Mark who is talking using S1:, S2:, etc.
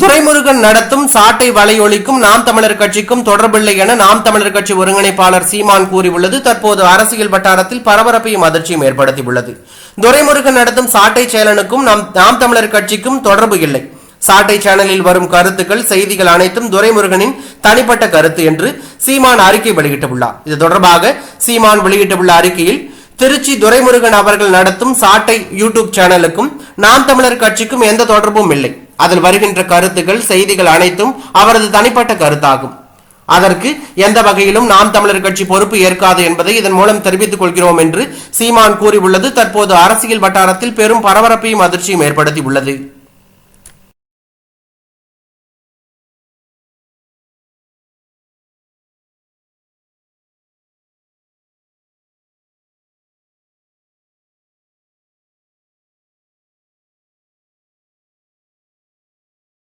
S1: துரைமுருகன் நடத்தும் சாட்டை வலையொலிக்கும் நாம் தமிழர் கட்சிக்கும் தொடர்பில்லை என நாம் தமிழர் கட்சி ஒருங்கிணைப்பாளர் சீமான் கூறியுள்ளது. தற்போது அரசியல் வட்டாரத்தில் பரபரப்பையும் அதிர்ச்சியும் ஏற்படுத்தியுள்ளது. துரைமுருகன் நடத்தும் சாட்டை சேலனுக்கும் நாம் நாம் தமிழர் கட்சிக்கும் தொடர்பு இல்லை. சாட்டை சேனலில் வரும் கருத்துக்கள் செய்திகள் அனைத்தும் துரைமுருகனின் தனிப்பட்ட கருத்து என்று சீமான் அறிக்கை வெளியிட்டுள்ளார். இது தொடர்பாக சீமான் வெளியிட்டுள்ள அறிக்கையில் திருச்சி துரைமுருகன் அவர்கள் நடத்தும் சாட்டை யூடியூப் சேனலுக்கும் நாம் தமிழர் கட்சிக்கும் எந்த தொடர்பும் இல்லை. அதில் வருகின்ற கருத்துக்கள் செய்திகள் அனைத்தும் அவரது தனிப்பட்ட கருத்தாகும். அதற்கு எந்த வகையிலும் நாம் தமிழர் கட்சி பொறுப்பு ஏற்காது என்பதை இதன் மூலம் தெரிவித்துக் கொள்கிறோம் என்று சீமான் கூறியுள்ளது. தற்போது அரசியல் வட்டாரத்தில் பெரும் பரபரப்பையும் அதிர்ச்சியும் ஏற்படுத்தியுள்ளது.